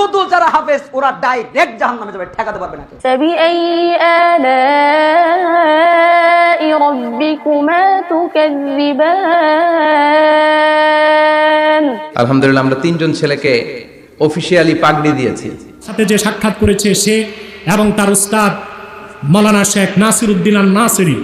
শুধু যারা হাফেজ ওরা ডাইরেক্ট জাহান নামে যাবে ঠেকাতে পারবে না আলহামদুলিল্লাহ আমরা তিনজন ছেলেকে অফিসিয়ালি পাগড়ি দিয়েছি। সাথে যে সাক্ষাৎ করেছে সে এবং তার উস্তাদ মৌলানা শেখ নাসির উদ্দিন আল নাসিরি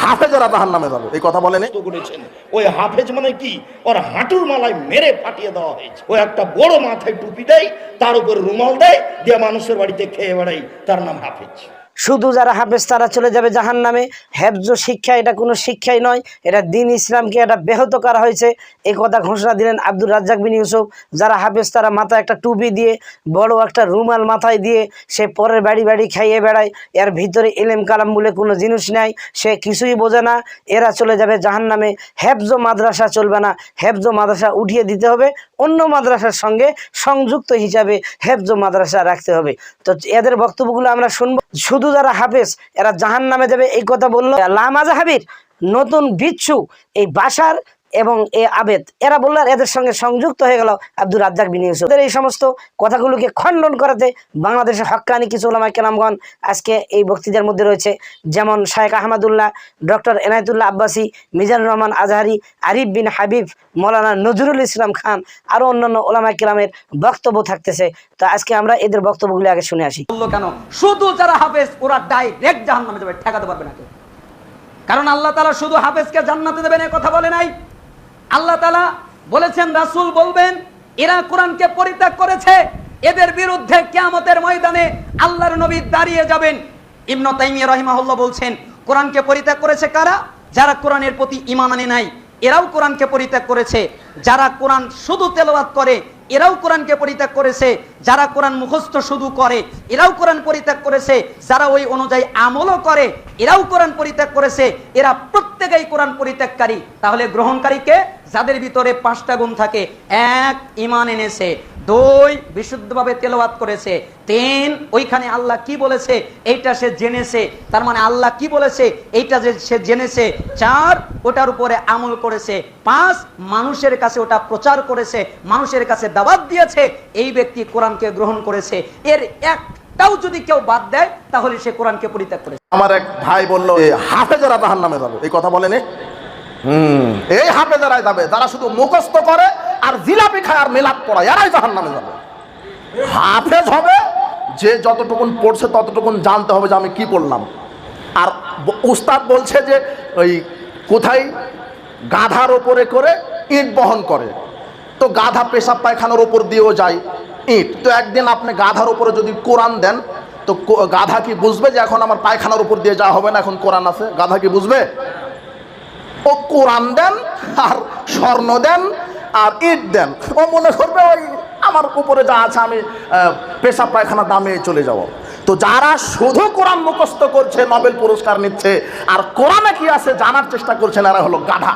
হাফেজরা জাহান নামে যাবে এই কথা বলেনি? তো করেছেন। ওই হাফেজ মানে কি? ওর হাঁটুর মালায় মেরে ফাটিয়ে দেওয়া হয়েছে। ওই একটা বড় মাথায় টুপি দেয় তার উপর রুমাল দেয় দিয়ে মানুষের বাড়িতে খেয়ে বেড়াই তার নাম হাফেজ। শুধু যারা হাফেজ, তারা চলে যাবে জাহান নামে হেফজ শিক্ষা, এটা কোনো শিক্ষাই নয়, এটা দিন ইসলামকে এটা ব্যাহত করা হয়েছে। এই কথা ঘোষণা দিলেন আব্দুর রাজ্জাক বিন ইউসুফ। যারা হাফেজ, তারা মাথায় একটা টুপি দিয়ে, বড় একটা রুমাল মাথায় দিয়ে, সে পরের বাড়ি বাড়ি খাইয়ে বেড়ায়। এর ভিতরে এলেম কালাম বলে কোনো জিনিস নেই, সে কিছুই বোঝে না। এরা চলে যাবে জাহান নামে হেফজ মাদ্রাসা চলবে না। হেফজ মাদ্রাসা উঠিয়ে দিতে হবে, অন্য মাদ্রাসার সঙ্গে সংযুক্ত হিসাবে হেফজ মাদ্রাসা রাখতে হবে। তো এদের বক্তব্যগুলো আমরা শুনব। শুধু যারা হাফেজ, এরা জাহান নামে যাবে, এই কথা বলল। লামাজাহাবির নতুন বিচ্ছু এই বাসার এবং এ আবেদ, এরা বলল এদের সঙ্গে সংযুক্ত হয়ে গেল আব্দুর রাজ্জাক বিন ইউসুফ। এই সমস্ত কথাগুলোকে খণ্ডন করাতে বাংলাদেশের হক্কানি কিছু ওলামা কেরামগণ আজকে এই বক্তৃতার মধ্যে রয়েছে। যেমন শায়েখ আহমদুল্লাহ, ডক্টর এনায়তুল্লাহ আব্বাসী, মিজানুর রহমান আজহারি, আরিফ বিন হাবিব, মৌলানা নজরুল ইসলাম খান আরও অন্যান্য ওলামা কেরামের বক্তব্য থাকতেছে। তো আজকে আমরা এদের বক্তব্যগুলি আগে শুনে আসি। কেন? শুধু যারা হাফেজ, ওরা ডাইরেক্ট জাহান্নামে যাবে, ঠেকাতে পারবে না কারণ আল্লাহ তালা শুধু হাফেজকে জান্নাতে দেবেন এ কথা বলে নাই। আল্লাহ তালা বলেছেন, রাসূল বলবেন, এরা কোরআনকে পরিত্যাগ করেছে, এদের বিরুদ্ধে কিয়ামতের ময়দানে আল্লাহর নবী দাঁড়িয়ে যাবেন। ইবনে তাইমিয়া রাহিমাহুল্লাহ বলছেন, কোরআনকে পরিত্যাগ করেছে কারা? যারা কোরআনের প্রতি ঈমান আনে নাই, এরাও কোরআনকে পরিত্যাগ করেছে। যারা কোরআন শুধু তেলাওয়াত করে, এরাও কোরআনকে পরিত্যাগ করেছে। যারা কোরআন মুখস্থ শুধু করে, এরাও কোরআন পরিত্যাগ করেছে। যারা ওই অনুযায়ী আমলও করে, এরাও কোরআন পরিত্যাগ করেছে। এরা প্রত্যেকেই কোরআন পরিত্যাগকারী। তাহলে গ্রহণকারীকে যাদের ভিতরে পাঁচটা গুণ থাকে, এক ইমান এনেছে, দুই বিশুদ্ধভাবে তেলাওয়াত করেছে, তিন ওইখানে আল্লাহ কি বলেছে, এইটা সে জেনেছে, তার মানে আল্লাহ কি বলেছে, এইটা যে সে জেনেছে, চার ওটার উপরে আমল করেছে, পাঁচ মানুষের কাছে ওটা প্রচার করেছে, মানুষের কাছে দাওয়াত দিয়েছে, এই ব্যক্তি কোরআনকে গ্রহণ করেছে। এর একটাও যদি কেউ বাদ দেয়, তাহলে সে কোরআনকে পরিত্যাগ করেছে। আমার এক ভাই বলল হাফেজরা জাহান নামে যাবে। এই কথা বলেনি? এই হাফেজরাই যাবে, যারা শুধু মুখস্থ করে আর জিলাপি খায় আর মেলাপ পড়ায়, এরাই জাহান নামে যাবে। হাফেজ হবে, যে যতটুকুন পড়ছে ততটুকুন জানতে হবে যে আমি কি পড়লাম। আর উস্তাদ বলছে যে ওই কোথায় গাধার ওপরে করে ইট বহন করে। তো গাধা পেশাব পায়খানার ওপর দিয়েও যায় ইট। তো একদিন আপনি গাধার ওপরে যদি কোরআন দেন, তো গাধা কি বুঝবে যে এখন আমার পায়খানার উপর দিয়ে যাওয়া হবে না, এখন কোরআন আছে? গাধা কি বুঝবে? ও কোরআন দেন, আর স্বর্ণ দেন, আর ইট দেন। ও মনে করবে, ওই আমার উপরে যা আছে আমি পেশা পায়খানা দামে চলে যাব। তো যারা শুধু কোরআন মুখস্থ করছে, নোবেল পুরস্কার নিচ্ছে, আর কোরআনে কি আছে জানার চেষ্টা করছেন, এরা হলো গাধা।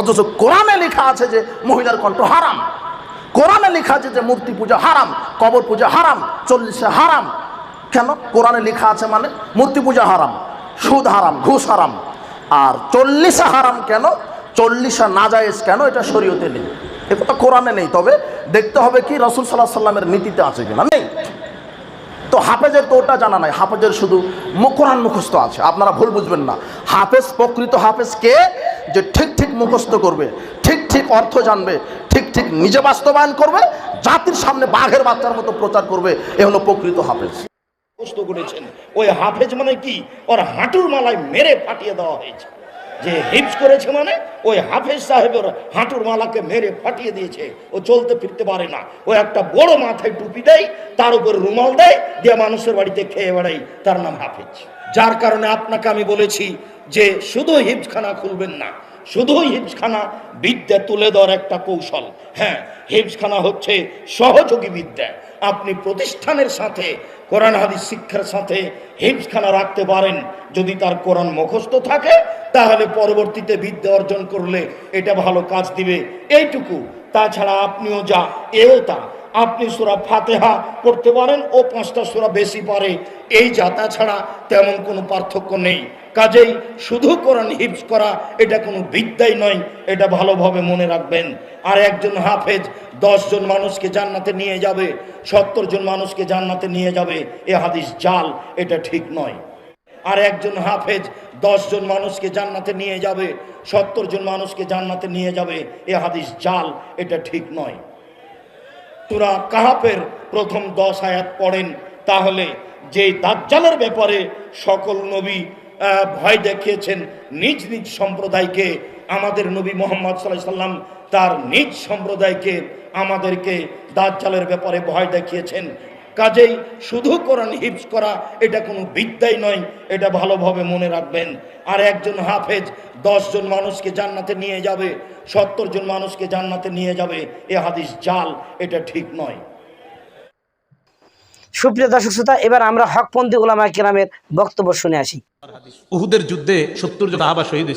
অথচ কোরআনে লেখা আছে যে মহিলার কণ্ঠ হারাম। কোরআনে লেখা আছে যে মূর্তি পূজা হারাম, কবর পূজা হারাম, চল্লিশে হারাম। কেন? কোরআনে লেখা আছে মানে মূর্তি পূজা হারাম, সুদ হারাম, ঘুষ হারাম। আর চল্লিশা হারাম কেন? চল্লিশে নাজায়েজ কেন? এটা শরীয়তে নেই। এ কথা কোরআনে নেই, তবে দেখতে হবে কি রসুল সাল্লাহ সাল্লামের নীতিতে আছে কিনা। নেই। তো হাফেজের তো ওটা জানা নাই। হাফেজের শুধু মু- কোরআন মুখস্থ আছে। আপনারা ভুল বুঝবেন না। হাফেজ, প্রকৃত হাফেজ কে? যে ঠিক ঠিক মুখস্থ করবে, ঠিক ঠিক অর্থ জানবে, ঠিক ঠিক নিজে বাস্তবায়ন করবে, জাতির সামনে বাঘের বাচ্চার মতো প্রচার করবে, এ হলো প্রকৃত হাফেজ। প্রশ্ন করেছেন, ওই হাফেজ মানে কি? ওর হাঁটুর মালায় মেরে ফাটিয়ে দেওয়া হয়েছে। যে হিপস করেছে মানে ওই হাফেজ সাহেবের হাঁটুর মালাকে মেরে ফাটিয়ে দিয়েছে। ও চলতে ফিরতে পারে না। ও একটা বড় মাথায় টুপি দেয়, তার উপর রুমাল দেয়, দিয়ে মানুষের বাড়িতে খেয়ে বেড়াই তার নাম হাফেজ। যার কারণে আপনাকে আমি বলেছি যে শুধু হিপসখানা খুলবেন না, শুধু হিপসখানা বিদ্যা তুলে দেওয়ার একটা কৌশল। হ্যাঁ হিপসখানা হচ্ছে সহযোগী বিদ্যা। আপনি প্রতিষ্ঠানের সাথে, কোরআন, হাদিস, শিক্ষার সাথে হিমসখানা রাখতে পারেন। যদি তার কোরআন মুখস্থ থাকে, তাহলে পরবর্তীতে বিদ্যা অর্জন করলে এটা ভালো কাজ দিবে। এইটুকু। তাছাড়া আপনিও যা, এও তা। আপনি সুরা ফাতেহা পড়তে পারেন ও পাঁচটা সুরা বেশি পারে। এই যাতা ছাড়া তেমন কোনো পার্থক্য নেই। কাজেই শুধু কোরআন হিফজ করা, এটা কোনো বিদ্যাই নয়, এটা ভালোভাবে মনে রাখবেন। আর একজন হাফেজ জন মানুষকে জান্নাতে নিয়ে যাবে, সত্তর জন মানুষকে জান্নাতে নিয়ে যাবে, এ হাদিস জাল, এটা ঠিক নয়। আর একজন হাফেজ জন মানুষকে জান্নাতে নিয়ে যাবে, সত্তর জন মানুষকে জান্নাতে নিয়ে যাবে, এ হাদিস জাল, এটা ঠিক নয়। সুরা কাহাপের প্রথম দশ আয়াত পড়েন, তাহলে যে দাজ্জালের ব্যাপারে সকল নবী ভয় দেখিয়েছেন, নিজ নিজ সম্প্রদায়কে, আমাদের নবী মোহাম্মদ সাল্লাহ সাল্লাম তার নিজ সম্প্রদায়কে আমাদেরকে দাজ্জালের ব্যাপারে ভয় দেখিয়েছেন। কাজেই শুধু কোরআন হিফজ করা এটা কোনো বিদ্যাই নয় এটা ভালোভাবে মনে রাখবেন। আর একজন হাফেজ জন মানুষকে জান্নাতে নিয়ে যাবে সত্তর জন মানুষকে জান্নাতে নিয়ে যাবে এ হাদিস জাল এটা ঠিক নয়। সুপ্রিয় দর্শক শ্রোতা এবার আমরা হকপন্থী ওলামা কেরামের বক্তব্য শুনে আসি। উহুদের যুদ্ধে সত্তর জন সাহাবা শহীদ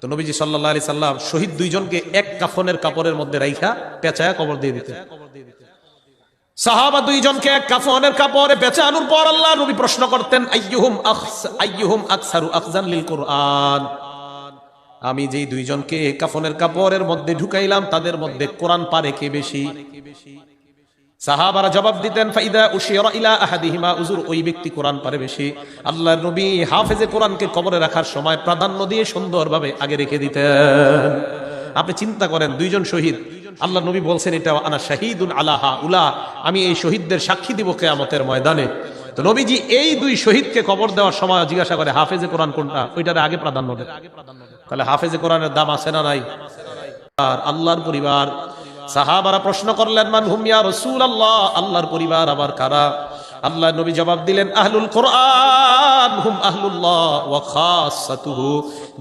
তো নবীজি সাল্লাহ আলি সাল্লাম শহীদ দুইজনকে এক কাফনের কাপড়ের মধ্যে রাইখা পেঁচায়া কবর দিয়ে দিতেন। সাহাবা দুইজনকে এক কাফনের কাপড়ে পেঁচানোর পর আল্লাহ নবী প্রশ্ন করতেন, আইয়ুহুম আইয়ুহুম আকসারু আখজান লিল আমি যেই দুইজনকে কাফনের কাপড়ের মধ্যে ঢুকাইলাম, তাদের মধ্যে কোরআন পারে কে বেশি? সাহাবারা জবাব দিতেন, ফাইদা উশিরা ইলা আহাদিহিমা। উজুর ওই ব্যক্তি কোরআন পারে বেশি। আল্লাহর নবী হাফেজে কোরআনকে কবরে রাখার সময় প্রাধান্য দিয়ে সুন্দরভাবে আগে রেখে দিতেন। আপনি চিন্তা করেন, দুইজন শহীদ আল্লাহ নবী বলছেন, এটা আনা শাহিদুন আলাহা উলা আমি এই শহীদদের সাক্ষী দিব কেয়ামতের ময়দানে। তো নবীজি এই দুই শহীদকে কবর দেওয়ার সময় জিজ্ঞাসা করে, হাফেজে কোরআন কোনটা? ওইটার আগে প্রাধান্য দেয় তাহলে হাফেজে কোরআনের দাম আছে না নাই? আর আল্লাহর পরিবার, সাহাবারা প্রশ্ন করলেন, মান হুমিয়া রসুল আল্লাহ আল্লাহর পরিবার আবার কারা? আল্লাহ নবী জবাব দিলেন, আহলুল কোরআন হুম আহলুল্লাহ ওয়া খাসাতুহু।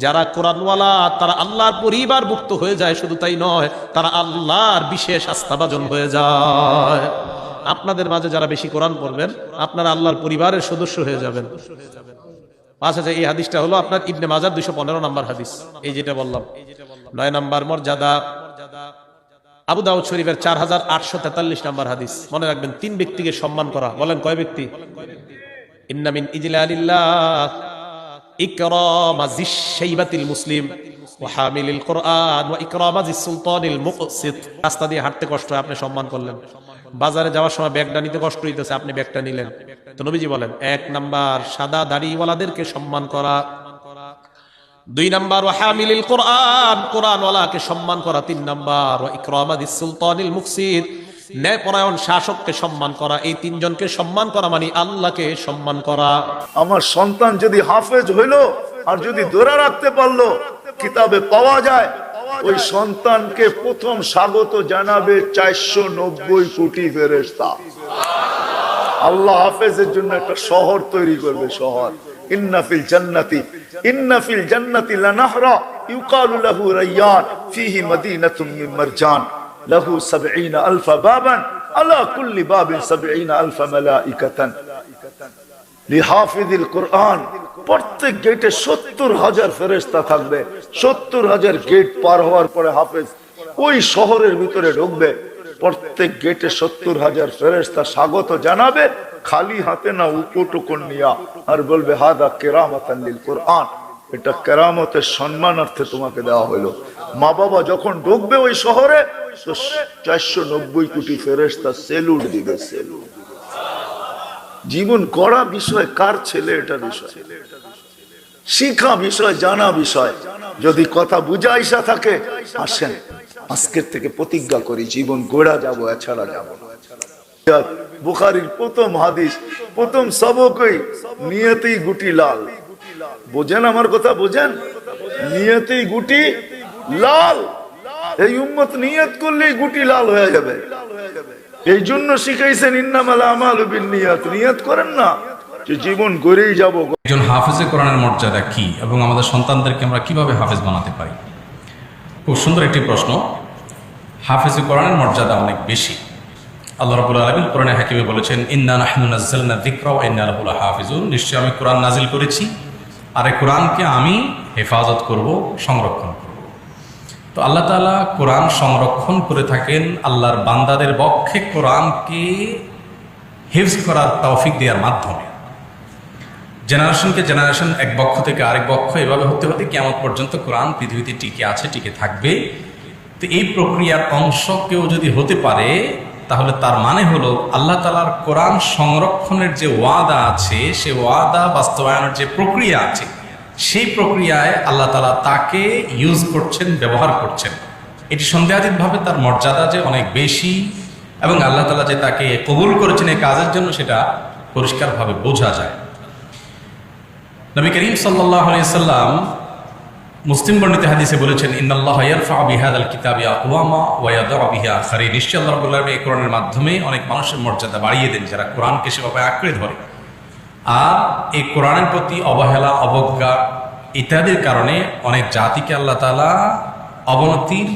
যারা কোরআনওয়ালা, তারা আল্লাহর পরিবার মুক্ত হয়ে যায়, শুধু তাই নয়, তারা আল্লাহর বিশেষ আস্থাভাজন হয়ে যায়। আপনাদের মাঝে যারা বেশি কোরআন পড়বেন, আপনারা আল্লাহর পরিবারের সদস্য হয়ে যাবেন। পাঁচ হাজার, এই হাদিসটা হলো আপনার ইবনে মাজার দুইশো পনেরো নম্বর হাদিস। এই যেটা বললাম, নয় নাম্বার মর্যাদা আবু দাউদ শরীফের চার হাজার আটশো তেতাল্লিশ নাম্বার হাদিস। মনে রাখবেন, তিন ব্যক্তিকে সম্মান করা। বলেন, কয় ব্যক্তি? ইন্নামিন মুসলিম রাস্তা দিয়ে হাঁটতে কষ্ট হয়, আপনি সম্মান করলেন। বাজারে যাওয়ার সময় ব্যাগটা নিতে কষ্ট হইতেছে, আপনি ব্যাগটা নিলেন। বলেন, এক নাম্বার, সাদা দাড়িওয়ালাদেরকে সম্মান করা। দুই নাম্বার ওয়া হামিলিল কোরআন। কোরআনওয়ালাকে সম্মান করা তিন নাম্বার ওয়া ইকরামাদিস সুলতানিল মুকসিদ ন্যায়পরায়ণ শাসককে সম্মান করা, এই তিনজনকে সম্মান করা মানে আল্লাহকে সম্মান করা। আমার সন্তান যদি হাফেজ হইল, আর যদি ধরে রাখতে পারল, কিতাবে পাওয়া যায়, ওই সন্তানকে প্রথম স্বাগত জানাবে চারশো নব্বই কোটি ফেরেস্তা আল্লাহ হাফেজের জন্য একটা শহর তৈরি করবে শহর। ইন্নাফিল জান্নাতি ইন্নাফিল জান্নাতি লানাহরা, ইউকালু লাহু রায়্যান ফিহি মাদিনাতুম মিন মারজান, লাহু 70 আলফা বাবান, আলা কুল্লি বাবিন 70 আলফা মালাইকাতান। লিহাফিদিল কোরআন, প্রত্যেক গেটে সত্তর হাজার ফেরেস্তা থাকবে, সত্তর হাজার গেট পার হওয়ার পরে হাফেজ ওই শহরের ভিতরে ঢুকবে। প্রত্যেক গেটে সত্তর হাজার ফেরেস্তা স্বাগত জানাবে, খালি হাতে না উপটুকুন নিয়া আর বলবে, হাদা কেরামতাল্লিল কোরআন। এটা কেরামতের সম্মানার্থে তোমাকে দেওয়া হলো মা বাবা যখন ঢুকবে ওই শহরে চারশো নব্বই কোটি ফেরেস্তা সেলুট দিবে, সেলুট। জীবন করা বিষয়, কার ছেলে এটা বিষয়? শিখা বিষয়, জানা বিষয়। যদি কথা বুঝাইসা থাকে, আসেন। আজকের থেকে প্রতিজ্ঞা করি, জীবন গোড়া যাব, এছাড়া যাব বুখারির প্রথম হাদিস, প্রথম সবকই নিয়তেই গুটি লাল। বোঝেন আমার কথা, বোঝেন? নিয়তেই গুটি লাল। এই উম্মত নিয়ত করলেই গুটি লাল হয়ে যাবে। এই জন্য শিখাইছেন, ইন্নামাল আমাল নিয়াত নিয়ত করেন না, যে জীবন গড়েই যাব। একজন হাফেজে কোরআনের মর্যাদা কি? এবং আমাদের সন্তানদেরকে আমরা কীভাবে হাফেজ বানাতে পারি? খুব সুন্দর একটি প্রশ্ন। হাফেজে কোরআনের মর্যাদা অনেক বেশি। আল্লাহ রাবুল আলমিন কোরআনে হাকিমে বলেছেন, ইন্না লাহাফিজুন নিশ্চয়ই আমি কোরআন নাজিল করেছি। আর এই কোরআনকে আমি হেফাজত করব, সংরক্ষণ করব। তো আল্লাহ তাআলা কোরআন সংরক্ষণ করে থাকেন আল্লাহর বান্দাদের পক্ষে কোরআনকে হিফজ করার তৌফিক দেওয়ার মাধ্যমে। জেনারেশনকে জেনারেশন এক পক্ষ থেকে আরেক পক্ষ এভাবে হতে হতে কেমন পর্যন্ত কোরআন পৃথিবীতে টিকে আছে, টিকে থাকবে। তো এই প্রক্রিয়ার অংশ কেউ যদি হতে পারে, তাহলে তার মানে হলো আল্লাহ তালার কোরআন সংরক্ষণের যে ওয়াদা আছে, সে ওয়াদা বাস্তবায়নের যে প্রক্রিয়া আছে, সেই প্রক্রিয়ায় আল্লাহ তালা তাকে ইউজ করছেন, ব্যবহার করছেন। এটি সন্দেহাতীতভাবে তার মর্যাদা যে অনেক বেশি এবং আল্লাহ তালা যে তাকে কবুল করেছেন এই কাজের জন্য সেটা পরিষ্কারভাবে বোঝা যায়। নবী করিম সাল্লাহ সাল্লাম মুসলিম বর্ণিত হাদিসে বলেছেন, ইন্নাল্লাহ এই কোরআনের মাধ্যমে অনেক মানুষের মর্যাদা বাড়িয়ে দেন যারা কোরআনকে সেভাবে আঁকড়ে ধরে। আর এই কোরআনের প্রতি অবহেলা, অবজ্ঞা ইত্যাদির কারণে অনেক জাতিকে আল্লাহ তালা অবনতির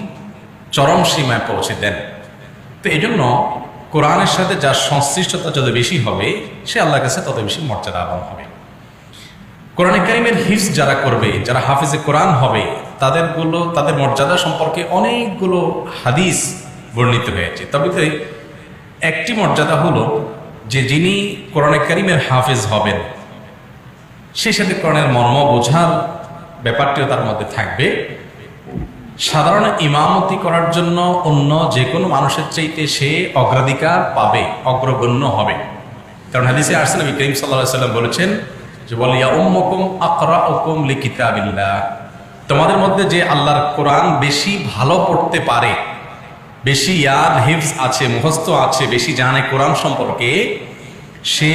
চরম সীমায় পৌঁছে দেন। তো এই জন্য কোরআনের সাথে যার সংশ্লিষ্টতা যত বেশি হবে, সে আল্লাহর কাছে তত বেশি মর্যাদা মর্যাদাবান হবে। কোরআন কারিমের হিফজ যারা করবে, যারা হাফিজে কোরআন হবে, তাদেরগুলো, তাদের মর্যাদা সম্পর্কে অনেকগুলো হাদিস বর্ণিত হয়েছে। তবে তো একটি মর্যাদা হলো যে যিনি কোরআন কারিমের হাফিজ হবেন, সে সাথে কোরআনের মর্ম বোঝার ব্যাপারটিও তার মধ্যে থাকবে। সাধারণ ইমামতি করার জন্য অন্য যে কোনো মানুষের চাইতে সে অগ্রাধিকার পাবে, অগ্রগণ্য হবে। কারণ হাদিসে আসছে নবী করিম সাল্লাহ সাল্লাম বলেছেন যে বলে উম্মকুম আকরা উকুম লিকিতাবিল্লাহ। তোমাদের মধ্যে যে আল্লাহর কোরআন বেশি ভালো পড়তে পারে, বেশি ইয়াদ, হিফজ আছে, মুখস্থ আছে, বেশি জানে কোরআন সম্পর্কে, সে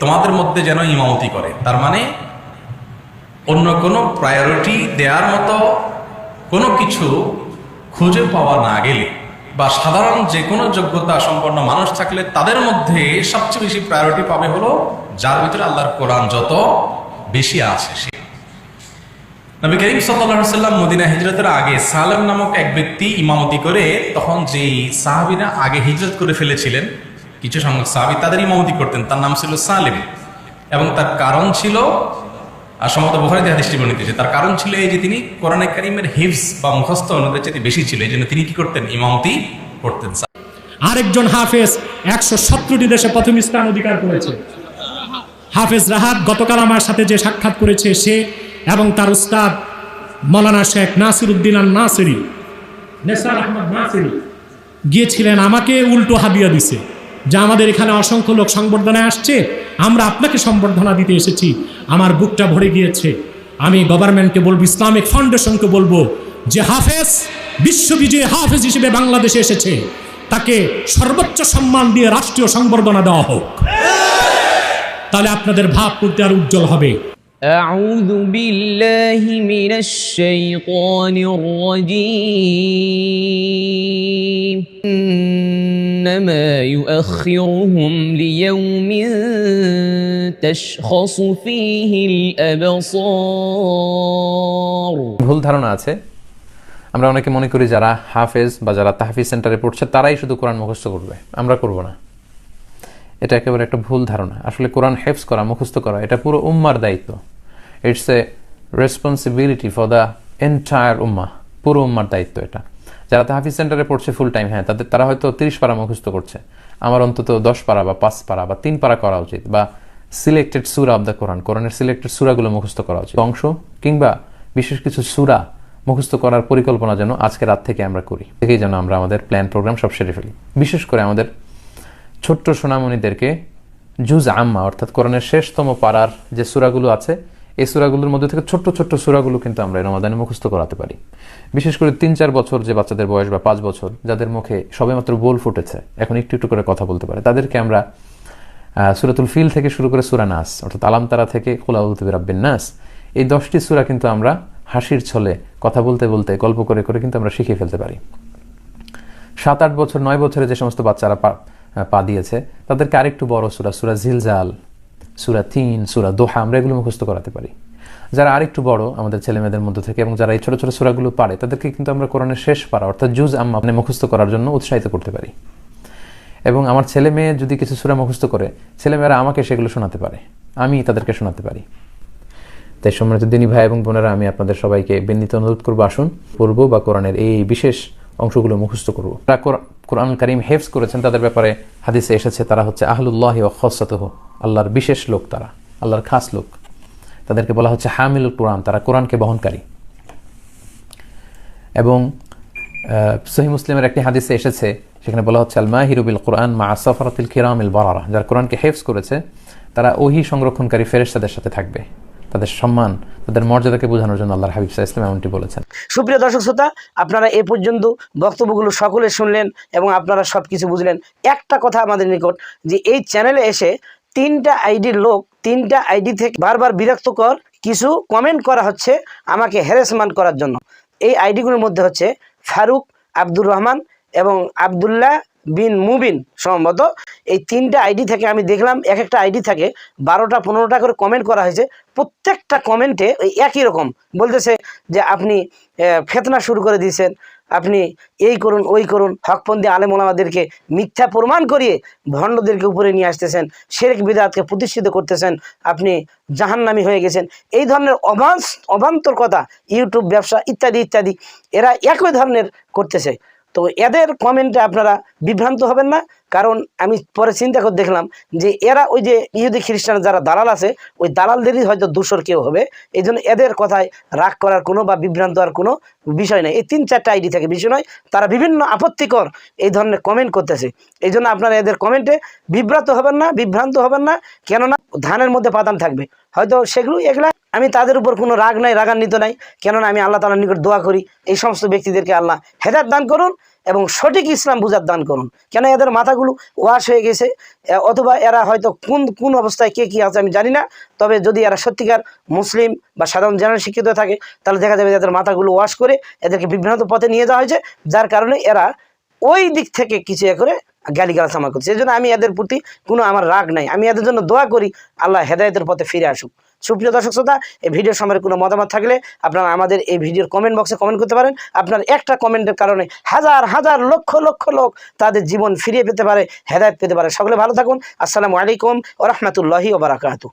তোমাদের মধ্যে যেন ইমামতি করে। তার মানে অন্য কোনো প্রায়োরিটি দেওয়ার মতো কোনো কিছু খুঁজে পাওয়া না গেলে বা সাধারণ যে কোনো যোগ্যতা সম্পন্ন মানুষ থাকলে তাদের মধ্যে সবচেয়ে বেশি প্রায়োরিটি পাবে হলো যার ভিতরে আল্লাহর কোরআন যত বেশি আছে সে। নবী করিম সাল্লাল্লাহু সাল্লাম মদিনা হিজরতের আগে সালেম নামক এক ব্যক্তি ইমামতি করে তখন যেই সাহাবিরা আগে হিজরত করে ফেলেছিলেন, কিছু সংখ্যক সাহাবি তাদের ইমামতি করতেন। তার নাম ছিল সালেম এবং তার কারণ ছিল আর সম্ভবত বুখারিতে হাদিসটি বর্ণিত হয়েছে। তার কারণ ছিল এই যে তিনি কোরআনে কারিমের হিফজ বা মুখস্থ অন্যদের চাইতে বেশি ছিল, এই জন্য তিনি কি করতেন? ইমামতি করতেন আরেকজন হাফেজ একশো সত্তরটি দেশে প্রথম স্থান অধিকার করেছে। হাফেজ রাহাত গতকাল আমার সাথে যে সাক্ষাৎ করেছে, সে এবং তার উস্তাদ মৌলানা শেখ নাসির উদ্দিন আল নাসিরি নেসার আহমদ নাসিরি গিয়েছিলেন, আমাকে উল্টো হাদিয়া দিছে। যে আমাদের এখানে অসংখ্য লোক সংবর্ধনায় আসছে আমরা আপনাকে সম্বর্ধনা দিতে এসেছি আমার বুকটা ভরে গিয়েছে আমি গভর্নমেন্টকে বলবো ইসলামিক ফাউন্ডেশনকে বলবো যে হাফেজ বিশ্ববিজয়ী হাফেজ হিসেবে বাংলাদেশে এসেছে তাকে সর্বোচ্চ সম্মান দিয়ে রাষ্ট্রীয় সংবর্ধনা দেওয়া হোক তাহলে আপনাদের ভাব করতে আর উজ্জ্বল হবে أعوذ بالله من الشيطان الرجيم إنما يؤخرهم ليوم تشخص فيه الأبصار ভুল ধারণা আছে আমরা অনেকে মনে করি যারা হাফেজ বা যারা তাহফিজ সেন্টারে পড়ছে তারাই শুধু কোরআন মুখস্থ করবে আমরা করব না এটা একেবারে একটা ভুল ধারণা আসলে কোরআন হেফজ করা মুখস্থ করা এটা পুরো উম্মার দায়িত্ব it's a responsibility for the entire ummah পুরো উম্মার দায়িত্ব এটা যারা তাহাফিজ সেন্টারে পড়ছে ফুল টাইম হ্যাঁ তাদের, তারা হয়তো তিরিশ পারা মুখস্থ করছে। আমার অন্তত দশ পারা বা পাঁচ পারা বা তিন পারা করা উচিত বা সিলেক্টেড সুরা অব দ্য কোরআন কোরআনের সিলেক্টেড সুরাগুলো মুখস্থ করা উচিত। অংশ কিংবা বিশেষ কিছু সুরা মুখস্থ করার পরিকল্পনা যেন আজকে রাত থেকে আমরা করি। থেকেই যেন আমরা আমাদের প্ল্যান প্রোগ্রাম সব সেরে ফেলি। বিশেষ করে আমাদের ছোট্ট সোনামণিদেরকে জুজ আম্মা, অর্থাৎ কোরআনের শেষতম পাড়ার যে সুরাগুলো আছে এই সুরাগুলোর মধ্যে থেকে ছোট্ট ছোট্ট সুরাগুলো কিন্তু আমরা রমাদানে মুখস্থ করাতে পারি। বিশেষ করে তিন চার বছর যে বাচ্চাদের বয়স বা পাঁচ বছর, যাদের মুখে সবেমাত্র বোল ফুটেছে, এখন একটু একটু করে কথা বলতে পারে। তাদেরকে আমরা সুরাতুল ফিল থেকে শুরু করে সুরা নাস, অর্থাৎ আলামতারা থেকে খোলাউদ্দিন রাব্বিন নাস, এই দশটি সুরা কিন্তু আমরা হাসির ছলে কথা বলতে বলতে, গল্প করে করে কিন্তু আমরা শিখে ফেলতে পারি। সাত আট বছর, নয় বছরে যে সমস্ত বাচ্চারা পা পা দিয়েছে, তাদেরকে আরেকটু বড় সুরা সুরা ঝিলজাল সুরা তিন, সুরা দোহা আমরা এগুলো মুখস্থ করাতে পারি। যারা আরেকটু বড় আমাদের ছেলেমেয়েদের মধ্যে থেকে এবং যারা এই ছোট ছোট সুরাগুলো পারে, তাদেরকে কিন্তু আমরা কোরআনের শেষ পারা, অর্থাৎ জুজ আম্মা মানে মুখস্থ করার জন্য উৎসাহিত করতে পারি। এবং আমার ছেলে মেয়ে যদি কিছু সুরা মুখস্থ করে, ছেলেমেয়েরা আমাকে সেগুলো শোনাতে পারে। আমি তাদেরকে শোনাতে পারি। তাই সম্মানিত দিনী ভাই এবং বোনেরা, আমি আপনাদের সবাইকে বিনীত অনুরোধ করব, আসুন পড়ব বা কোরআনের এই বিশেষ অংশগুলো মুখস্থ করব। কোরআন করিম হেফজ করেছেন, তাদের ব্যাপারে হাদিসে এসেছে, তারা হচ্ছে আহলুল্লাহ ও খসাতহ আল্লাহর বিশেষ লোক তারা, আল্লাহর খাস লোক। তাদেরকে বলা হচ্ছে হামিল কোরআন, তারা কোরআনকে বহনকারী। এবং সহি মুসলিমের একটি হাদিসে এসেছে, সেখানে বলা হচ্ছে আলমা হিরুবিল কোরআন মা সফরাতিল কিরামিল বারারা, যারা কোরআনকে হেফজ করেছে, তারা ওহি সংরক্ষণকারী ফেরেশতাদের সাথে থাকবে। তাদের সম্মান, তাদের মর্যাদাকে বোঝানোর জন্য আল্লাহর হাবিব সাহা ইসলাম এমনটি বলেছেন। সুপ্রিয় দর্শক শ্রোতা, আপনারা এ পর্যন্ত বক্তব্যগুলো সকলে শুনলেন এবং আপনারা সব কিছু বুঝলেন। একটা কথা আমাদের নিকট, যে এই চ্যানেলে এসে তিনটা আইডির লোক, তিনটা আইডি থেকে বারবার বিরক্তকর কিছু কমেন্ট করা হচ্ছে আমাকে হ্যারাসমেন্ট করার জন্য। এই আইডিগুলোর মধ্যে হচ্ছে ফারুক আব্দুর রহমান এবং আবদুল্লাহ বিন মুবিন সম্ভবত। এই তিনটা আইডি থেকে আমি দেখলাম, এক একটা আইডি থেকে বারোটা, পনেরোটা করে কমেন্ট করা হয়েছে। প্রত্যেকটা কমেন্টে ওই একই রকম। বলতেছে যে আপনি ফেতনা শুরু করে দিয়েছেন, আপনি এই করুন, ওই করুন, হকপন্থী আলেমোলামাদেরকে মিথ্যা প্রমাণ করিয়ে ভণ্ডদেরকে উপরে নিয়ে আসতেছেন, শেরেক বিদাতকে প্রতিষ্ঠিত করতেছেন, আপনি জাহান্নামি হয়ে গেছেন। এই ধরনের অবাঞ্চ অবান্তর কথা, ইউটিউব ব্যবসা ইত্যাদি ইত্যাদি, এরা একই ধরনের করতেছে। তো এদের কমেন্টে আপনারা বিভ্রান্ত হবেন না। কারণ আমি পরে চিন্তা করে দেখলাম যে এরা ওই যে ইহুদি খ্রিস্টান যারা দালাল আছে, ওই দালালদেরই হয়তো দূষর কেউ হবে। এই এদের কথায় রাগ করার কোনো বা বিভ্রান্ত হওয়ার কোনো বিষয় নেই। এই তিন চারটা আইডি থেকে বিষয় নয়, তারা বিভিন্ন আপত্তিকর এই ধরনের কমেন্ট করতেছে। এই জন্য আপনারা এদের কমেন্টে বিভ্রান্ত হবেন না, বিভ্রান্ত হবেন না, কেননা ধানের মধ্যে পাতান থাকবে। হয়তো সেগুলো এগুলা আমি তাদের উপর কোনো রাগ নাই, রাগান্বিত নাই, কেননা আমি আল্লাহ তালার নিকট দোয়া করি। এই সমস্ত ব্যক্তিদেরকে আল্লাহ হেদার দান করুন। এবং সঠিক ইসলাম বুঝার দান করুন। কেন এদের মাথাগুলো ওয়াশ হয়ে গেছে? অথবা এরা হয়তো কোন কোন অবস্থায় কে কী আছে আমি জানি না। তবে যদি এরা সত্যিকার মুসলিম বা সাধারণ জেনারেল শিক্ষিত থাকে, তাহলে দেখা যাবে এদের মাথাগুলো ওয়াশ করে এদেরকে বিভ্রান্ত পথে নিয়ে যাওয়া হয়েছে, যার কারণে এরা ওই দিক থেকে কিছু এ করে গালিগালাজ আমার করছে। এই জন্য আমি এদের প্রতি কোনো আমার রাগ নাই। আমি এদের জন্য দোয়া করি, আল্লাহ হেদায়তের পথে ফিরে আসুক। সুপ্রিয় দর্শক শ্রোতা, এই ভিডিওর সম্পর্কে কোনো মতামত থাকলে আপনারা আমাদের এই ভিডিওর কমেন্ট বক্সে কমেন্ট করতে পারেন। আপনার একটা কমেন্টের কারণে হাজার হাজার, লক্ষ লক্ষ লোক তাদের জীবন ফিরিয়ে পেতে পারে, হেদায়ত পেতে পারে। সকলে ভালো থাকুন। আসসালামু আলাইকুম ও রহমতুল্লাহি ওবরাকাতু